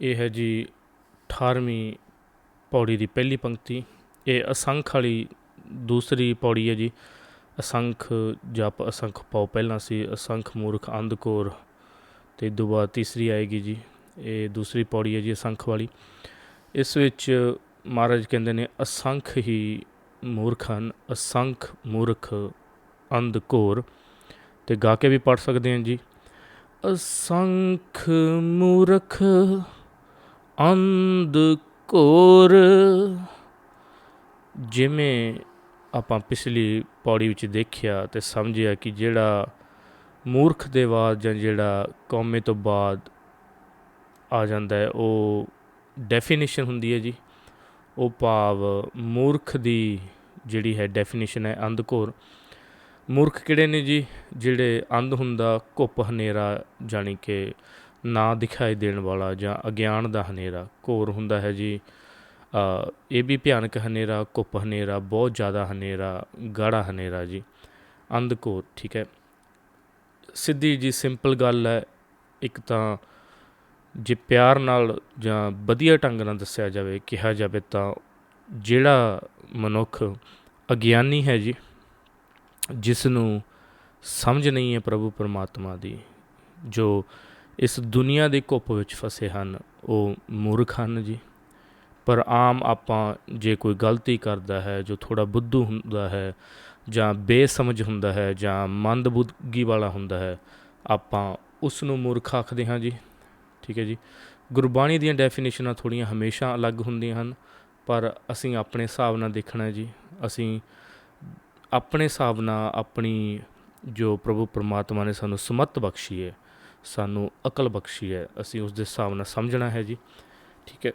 ਇਹ ਹੈ ਜੀ 18ਵੀਂ ਪੌੜੀ ਦੀ ਪਹਿਲੀ ਪੰਕਤੀ। ਇਹ ਅਸੰਖ ਵਾਲੀ ਦੂਸਰੀ ਪੌੜੀ ਹੈ ਜੀ। ਅਸੰਖ ਜਪ, ਅਸੰਖ ਪਾਉ ਪਹਿਲਾਂ ਸੀ ਅਸੰਖ, ਮੂਰਖ ਅੰਧਕੋਰ ਤੇ ਤੋਂ ਬਾਅਦ ਤੀਸਰੀ ਆਏਗੀ ਜੀ। ਇਹ ਦੂਸਰੀ ਪੌੜੀ ਹੈ ਜੀ ਅਸੰਖ ਵਾਲੀ। ਇਸ ਵਿੱਚ ਮਹਾਰਾਜ ਕਹਿੰਦੇ ਨੇ ਅਸੰਖ ਹੀ ਮੂਰਖ ਹਨ। ਅਸੰਖ, ਮੂਰਖ ਅੰਧਕੋਰ ਤੇ ਗਾ ਕੇ ਵੀ ਪੜ ਸਕਦੇ ਹਾਂ ਜੀ। ਅਸੰਖ, ਮੂਰਖ ਅੰਧ ਅੰਧਕੋਰ ਜਿਵੇਂ ਆਪਾਂ ਪਿਛਲੀ ਪੌੜੀ ਵਿੱਚ ਦੇਖਿਆ ਤੇ ਸਮਝਿਆ ਕਿ ਜਿਹੜਾ ਮੂਰਖ ਦੇ ਬਾਅਦ ਜਾਂ ਜਿਹੜਾ ਕੌਮੇ ਤੋਂ ਬਾਅਦ ਆ ਜਾਂਦਾ ਹੈ, ਉਹ ਡੈਫੀਨੇਸ਼ਨ ਹੁੰਦੀ ਹੈ ਜੀ। ਉਹ ਭਾਵ ਮੂਰਖ ਦੀ ਜਿਹੜੀ ਹੈ ਡੈਫੀਨੇਸ਼ਨ ਹੈ ਅੰਧਕੋਰ ਮੂਰਖ ਕਿਹੜੇ ਨੇ ਜੀ? ਜਿਹੜੇ ਅੰਧ ਹੁੰਦਾ, ਘੁੱਪ, ਹਨੇਰਾ, ਜਾਣੀ ਕਿ ਨਾ ਦਿਖਾਈ ਦੇਣ ਵਾਲਾ ਜਾਂ ਅਗਿਆਨ ਦਾ ਹਨੇਰਾ, ਘੋਰ ਹੁੰਦਾ ਹੈ ਜੀ। ਇਹ ਵੀ ਭਿਆਨਕ ਹਨੇਰਾ, ਘੁੱਪ ਹਨੇਰਾ, ਬਹੁਤ ਜ਼ਿਆਦਾ ਹਨੇਰਾ, ਗਾੜਾ ਹਨੇਰਾ ਜੀ। ਅੰਧਕੋਰ ਠੀਕ ਹੈ। ਸਿੱਧੀ ਜੀ ਸਿੰਪਲ ਗੱਲ ਹੈ, ਇੱਕ ਤਾਂ ਜੇ ਪਿਆਰ ਨਾਲ ਜਾਂ ਵਧੀਆ ਢੰਗ ਨਾਲ ਦੱਸਿਆ ਜਾਵੇ, ਕਿਹਾ ਜਾਵੇ ਤਾਂ ਜਿਹੜਾ ਮਨੁੱਖ ਅਗਿਆਨੀ ਹੈ ਜੀ ਜਿਸ ਨੂੰ ਸਮਝ ਨਹੀਂ ਹੈ ਪ੍ਰਭੂ ਪਰਮਾਤਮਾ ਦੀ, ਜੋ ਇਸ ਦੁਨੀਆ ਦੇ ਘੁੱਪ ਵਿੱਚ ਫਸੇ ਹਨ। ਉਹ ਮੂਰਖ ਹਨ ਜੀ। ਪਰ ਆਮ ਆਪਾਂ ਜੇ ਕੋਈ ਗਲਤੀ ਕਰਦਾ ਹੈ, ਜੋ ਥੋੜਾ ਬੁੱਧੂ ਹੁੰਦਾ ਹੈ, ਜਾਂ ਬੇਸਮਝ ਹੁੰਦਾ ਹੈ, ਜਾਂ ਮੰਦਬੁੱਧੀ ਵਾਲਾ ਹੁੰਦਾ ਹੈ, ਆਪਾਂ ਉਸ ਨੂੰ ਮੂਰਖ ਆਖਦੇ ਹਾਂ ਜੀ। ਠੀਕ ਹੈ ਜੀ। ਗੁਰਬਾਣੀ ਦੀਆਂ ਡੈਫੀਨੇਸ਼ਨਾਂ ਥੋੜੀਆਂ ਹਮੇਸ਼ਾ ਅਲੱਗ ਹੁੰਦੀਆਂ ਹਨ, ਪਰ ਅਸੀਂ ਆਪਣੇ ਹਿਸਾਬ ਨਾਲ ਦੇਖਣਾ ਜੀ। ਅਸੀਂ ਆਪਣੇ ਹਿਸਾਬ ਨਾਲ ਆਪਣੀ ਜੋ ਪ੍ਰਭੂ ਪਰਮਾਤਮਾ ਨੇ ਸਾਨੂੰ ਸਮਤ ਬਖਸ਼ੀ ਹੈ ਸਾਨੂੰ ਅਕਲ ਬਖਸ਼ੀ ਹੈ, ਅਸੀਂ ਉਸ ਦੇ ਹਿਸਾਬ ਨਾਲ ਸਮਝਣਾ ਹੈ ਜੀ। ਠੀਕ ਹੈ।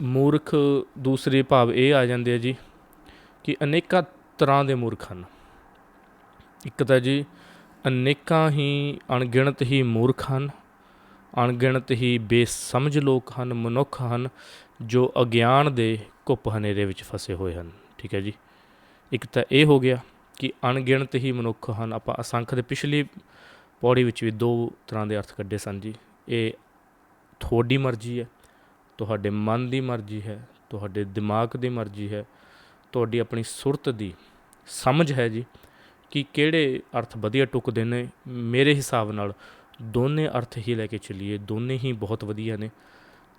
ਮੂਰਖ ਦੂਸਰੇ ਭਾਵ ਇਹ ਆ ਜਾਂਦੇ ਆ ਜੀ ਕਿ ਅਨੇਕਾਂ ਤਰ੍ਹਾਂ ਦੇ ਮੂਰਖ ਹਨ। ਇੱਕ ਤਾਂ ਜੀ, ਅਨੇਕਾਂ ਹੀ ਅਣਗਿਣਤ ਹੀ ਮੂਰਖ ਹਨ, ਅਣਗਿਣਤ ਹੀ ਬੇਸਮਝ ਲੋਕ ਹਨ, ਮਨੁੱਖ ਹਨ, ਜੋ ਅਗਿਆਨ ਦੇ ਘੁੱਪ ਹਨੇਰੇ ਵਿੱਚ ਫਸੇ ਹੋਏ ਹਨ। ਠੀਕ ਹੈ ਜੀ। ਇੱਕ ਤਾਂ ਇਹ ਹੋ ਗਿਆ ਕਿ ਅਣਗਿਣਤ ਹੀ ਮਨੁੱਖ ਹਨ। ਆਪਾਂ ਅਸੰਖ ਦੇ ਪਿਛਲੀ ਪੌੜੀ ਵਿੱਚ ਵੀ ਦੋ ਤਰ੍ਹਾਂ ਦੇ ਅਰਥ ਕੱਢੇ ਸਨ ਜੀ। ਇਹ ਤੁਹਾਡੀ ਮਰਜ਼ੀ ਹੈ, ਤੁਹਾਡੇ ਮਨ ਦੀ ਮਰਜ਼ੀ ਹੈ, ਤੁਹਾਡੇ ਦਿਮਾਗ ਦੀ ਮਰਜ਼ੀ ਹੈ, ਤੁਹਾਡੀ ਆਪਣੀ ਸੁਰਤ ਦੀ ਸਮਝ ਹੈ ਜੀ ਕਿ ਕਿਹੜੇ ਅਰਥ ਵਧੀਆ ਟੁੱਕਦੇ ਨੇ। ਮੇਰੇ ਹਿਸਾਬ ਨਾਲ ਦੋਨੇ ਅਰਥ ਹੀ ਲੈ ਕੇ ਚੱਲੀਏ, ਦੋਨੇ ਹੀ ਬਹੁਤ ਵਧੀਆ ਨੇ।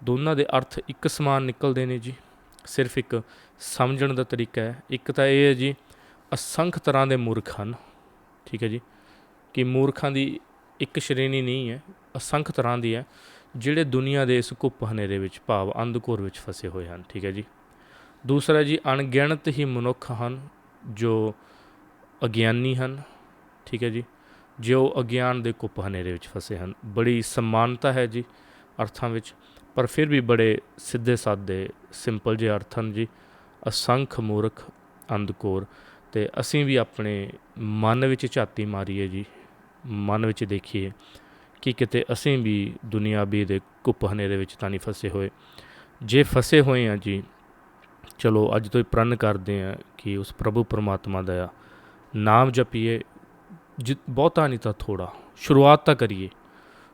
ਦੋਨਾਂ ਦੇ ਅਰਥ ਇੱਕ ਸਮਾਨ ਨਿਕਲਦੇ ਨੇ ਜੀ। ਸਿਰਫ ਇੱਕ ਸਮਝਣ ਦਾ ਤਰੀਕਾ ਹੈ। ਇੱਕ ਤਾਂ ਇਹ ਹੈ ਜੀ, ਅਸੰਖ ਤਰ੍ਹਾਂ ਦੇ ਮੂਰਖ ਹਨ। ਠੀਕ ਹੈ ਜੀ। ਮੂਰਖਾਂ ਦੀ ਇੱਕ ਸ਼੍ਰੇਣੀ ਨਹੀਂ ਹੈ, ਅਸੰਖ ਤਰ੍ਹਾਂ ਦੀ ਹੈ, ਜਿਹੜੇ ਦੁਨੀਆ ਦੇ ਇਸ ਕੁੱਪ ਹਨੇਰੇ ਵਿੱਚ ਭਾਵ ਅੰਧਕੋਰ ਵਿੱਚ ਫਸੇ ਹੋਏ ਹਨ। ਠੀਕ ਹੈ ਜੀ। ਦੂਸਰਾ ਜੀ, ਅਣਗਿਣਤ ਹੀ ਮਨੁੱਖ ਹਨ ਜੋ ਅਗਿਆਨੀ ਹਨ। ਠੀਕ ਹੈ ਜੀ। ਜੋ ਅਗਿਆਨ ਦੇ ਕੁੱਪ ਹਨੇਰੇ ਵਿੱਚ ਫਸੇ ਹਨ, ਬੜੀ ਸਮਾਨਤਾ ਹੈ ਜੀ ਅਰਥਾਂ ਵਿੱਚ, ਪਰ ਫਿਰ ਵੀ ਬੜੇ ਸਿੱਧੇ ਸਾਦੇ ਸਿੰਪਲ ਜਿਹੇ ਅਰਥ ਹਨ ਜੀ। ਅਸੰਖ ਮੂਰਖ, ਅੰਧਕੋਰ, ਤੇ ਅਸੀਂ ਵੀ ਆਪਣੇ ਮਨ ਵਿੱਚ ਝਾਤੀ ਮਾਰੀਏ ਜੀ। ਮਨ ਵਿੱਚ ਦੇਖੀਏ ਕਿ ਕਿਤੇ ਅਸੀਂ ਵੀ ਦੁਨੀਆਵੀ ਦੇ ਕੁੱਪ ਹਨੇਰੇ ਵਿੱਚ ਤਾਂ ਨਹੀਂ ਫਸੇ ਹੋਏ। ਜੇ ਫਸੇ ਹੋਏ ਆ ਜੀ, ਚਲੋ ਅੱਜ ਤੋਂ ਹੀ ਪ੍ਰਣ ਕਰਦੇ ਆ ਕਿ ਉਸ ਪ੍ਰਭੂ ਪਰਮਾਤਮਾ ਦਾ ਨਾਮ ਜਪੀਏ। ਜਿ, ਬਹੁਤਾ ਨਹੀਂ ਤਾਂ ਥੋੜਾ ਸ਼ੁਰੂਆਤ ਤਾਂ ਕਰੀਏ।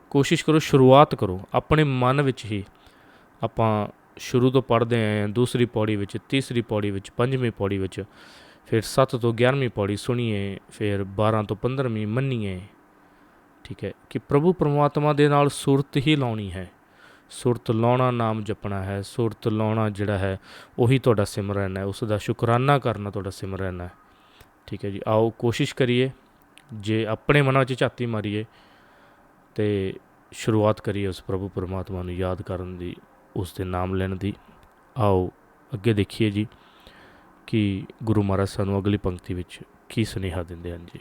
ਕੋਸ਼ਿਸ਼ ਕਰੋ ਸ਼ੁਰੂਆਤ ਕਰੋ, ਆਪਣੇ ਮਨ ਵਿੱਚ ਹੀ। ਆਪਾਂ ਸ਼ੁਰੂ ਤੋਂ ਪੜ੍ਹਦੇ ਆਏ ਹਾਂ, ਦੂਸਰੀ ਪੌੜੀ ਵਿੱਚ, ਤੀਸਰੀ ਪੌੜੀ ਵਿੱਚ, ਪੰਜਵੀਂ ਪੌੜੀ ਵਿੱਚ। ਫਿਰ 7 ਤੋਂ 11ਵੀਂ ਪੌੜੀ ਸੁਣੀਏ, ਫਿਰ 12 ਤੋਂ 15ਵੀਂ ਮੰਨੀਏ। ਠੀਕ ਹੈ ਕਿ ਪ੍ਰਭੂ ਪਰਮਾਤਮਾ ਦੇ ਨਾਲ ਸੁਰਤ ਹੀ ਲਾਉਣੀ ਹੈ। ਸੁਰਤ ਲਾਉਣਾ ਨਾਮ ਜਪਣਾ ਹੈ, ਸੁਰਤ ਲਾਉਣਾ ਜਿਹੜਾ ਹੈ, ਉਹੀ ਤੁਹਾਡਾ ਸਿਮਰਨ ਹੈ ਉਸ ਦਾ ਸ਼ੁਕਰਾਨਾ ਕਰਨਾ ਤੁਹਾਡਾ ਸਿਮਰਨ ਹੈ। ਠੀਕ ਹੈ ਜੀ, ਆਓ ਕੋਸ਼ਿਸ਼ ਕਰੀਏ, ਜੇ ਆਪਣੇ ਮਨਾਂ ਵਿੱਚ ਝਾਤੀ ਮਾਰੀਏ, ਤੇ ਸ਼ੁਰੂਆਤ ਕਰੀਏ ਉਸ ਪ੍ਰਭੂ ਪਰਮਾਤਮਾ ਨੂੰ ਯਾਦ ਕਰਨ ਦੀ ਉਸ ਦੇ ਨਾਮ ਲੈਣ ਦੀ। ਆਓ ਅੱਗੇ ਦੇਖੀਏ ਜੀ। ਕਿ ਗੁਰੂ ਮਹਾਰਾਜ ਸਾਨੂੰ ਅਗਲੀ ਪੰਕਤੀ ਵਿੱਚ ਕੀ ਸੁਨੇਹਾ ਦਿੰਦੇ ਹਨ ਜੀ?